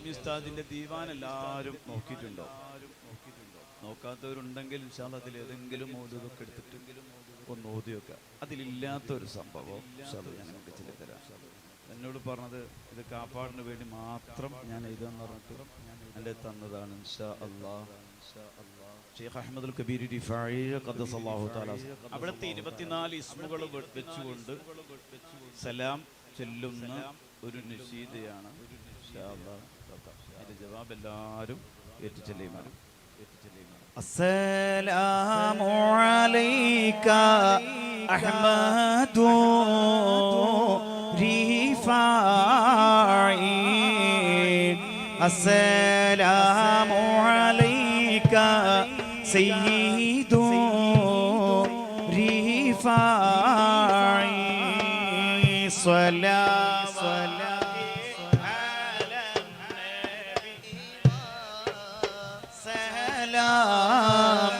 ദാരിമി ഉസ്താദിന്റെ ദീവാൻ എല്ലാവരും നോക്കിയിട്ടുണ്ടോ? നോക്കാത്തവരുണ്ടെങ്കിൽ അതിൽ ഏതെങ്കിലും മോദുതൊക്കെ എടുത്തിട്ട് ഒന്ന് ഓതിയൊക്കെ. അതിലില്ലാത്ത ഒരു സംഭവം ഞാൻ ഞാൻ ചില തരാം എന്നോട് പറഞ്ഞത് ഇത് കാപ്പാടിന് വേണ്ടി മാത്രം ഞാൻ എഴുതാന്ന് പറഞ്ഞിട്ട് എന്റെ തന്നതാണ് ഷെയ്ഖ് അവിടുത്തെ ഇരുപത്തിനാല് ഇസ്മുകൾ വെച്ചുകൊണ്ട് സലാം ചൊല്ലുന്ന ഒരു നിഷീദയാണ് ഇൻഷാ അള്ളാഹ്. അതിന്റെ ജവാബ് എല്ലാവരും ഏറ്റുചൊല്ലിയുമാണ് السلام عليك أحمد رفاعي السلام عليك سيد صلاة صلاة على النبي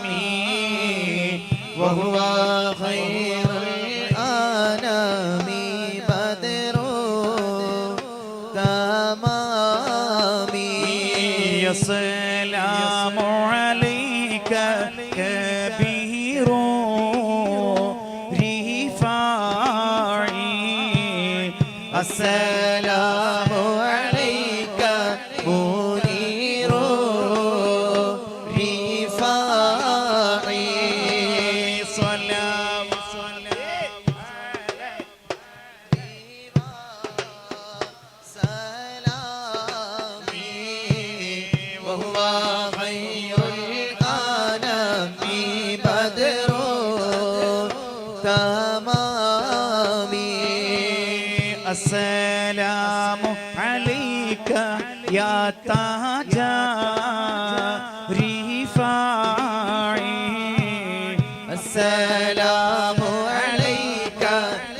سلامي وهو خير الأنام بدر تمامي يا السلام عليك منير رفاعي صلاة صلاة سلامي وهو خير الأنام بدر السلام عليك يا تاج رفاعي. السلام عليك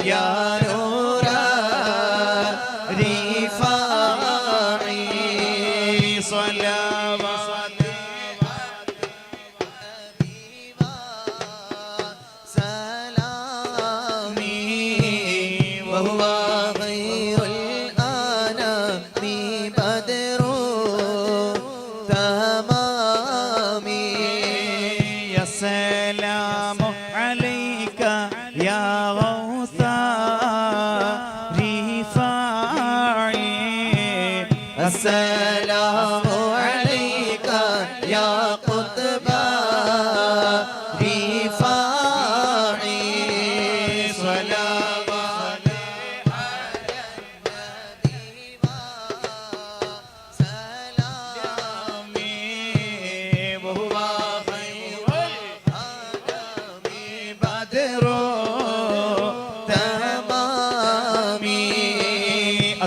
يا نور رفاعي. صلوات سلامي وهو നീ ബദറോ തമാമി. അസ്സലാമു അലൈക യാ വൗസ. അസ്സലാമു അലൈക യാ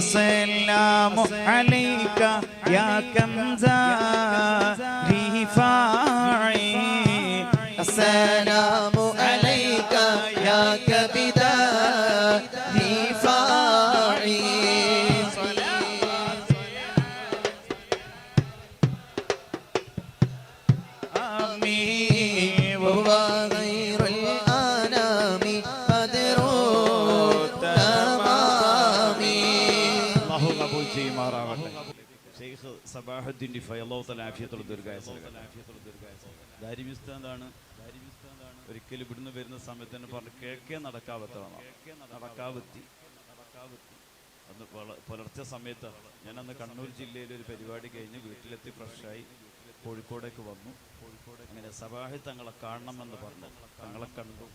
السلام عليك يا كنز رفاعي السلام عليك يا كبد رفاعي آمين അള്ളാഹു കബൂൽ ചെയ്യുമാറാവട്ടെ. ഷെയ്ഖ് സബാഹുദ്ദീൻ ഡിഫൈ അള്ളാഹു തല ആഫിയത്തുള്ള ദീർഘായുസ് ദാരിമി ഉസ്താദാണ് ഒരിക്കൽ ഇവിടുന്ന് വരുന്ന സമയത്ത് തന്നെ പറഞ്ഞു കിഴക്കേ നടക്കാവത്തതാണ് നടക്കാവത്തി. അന്ന് പുലർച്ചെ സമയത്ത് ഞാൻ അന്ന് കണ്ണൂർ ജില്ലയിൽ ഒരു പരിപാടി കഴിഞ്ഞ് വീട്ടിലെത്തി ഫ്രഷായി കോഴിക്കോടേക്ക് വന്നു. അങ്ങനെ സബാഹി തങ്ങളെ കാണണമെന്ന് പറഞ്ഞു. തങ്ങളെ കണ്ടു.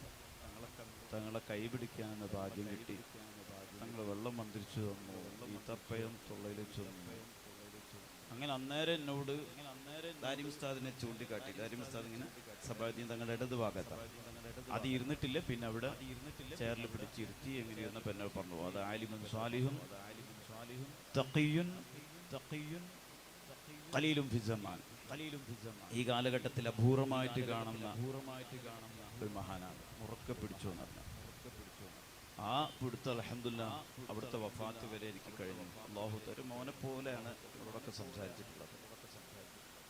തങ്ങളെ കണ്ടു തങ്ങളെ കൈ പിടിക്കാനെന്ന് ഭാഗ്യം കിട്ടി. തങ്ങൾ വെള്ളം മന്ത്രിച്ചു തന്നു. ഈത്തപ്പയം തൊള്ളയിൽ അങ്ങനെ അന്നേരം എന്നോട് ദാരിമുസ്താദിനെ ചൂണ്ടിക്കാട്ടി. ദാരിമുസ്താദ് ഇങ്ങനെ സബാദ്യം തങ്ങളുടെ ഇടത് ഭാഗത്താണ് അത് ഇരുന്നിട്ടില്ല പിന്നെ അവിടെ ചെയറിൽ പിടിച്ചിരുത്തി എങ്ങനെ ഇരുന്നപ്പോൾ എന്നോട് പറഞ്ഞു അത് ആലിമുൻ സ്വാലിഹും തഖിയുൻ തഖിയുൻ ഖലീലും ഫിസമാൻ ഈ കാലഘട്ടത്തിൽ അപൂർവമായിട്ട് കാണുന്ന അപൂർവമായിട്ട് കാണുന്ന ഒരു മഹാനാണ്. മുറക്കെ പിടിച്ചു എന്ന് പറഞ്ഞു ആ പിടുത്ത അലഹമില്ല അവിടുത്തെ വഫാത്ത് വരെ എനിക്ക് കഴിഞ്ഞു. അള്ളാഹു മോനെ പോലെയാണ് അവരോടൊക്കെ സംസാരിച്ചിട്ടുള്ളത്.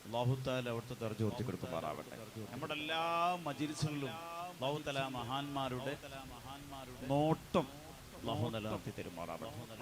അള്ളാഹുത്താല അവിടുത്തെ ദർജ ഉയർത്തി കൊടുക്കുമാറാവട്ടെ നമ്മുടെ എല്ലാ മജിരിസുകളിലും അള്ളാഹുത്തല മഹാന്മാരുടെ നോട്ടം അള്ളാഹു നിലനിർത്തി തരുമാറാവട്ടെ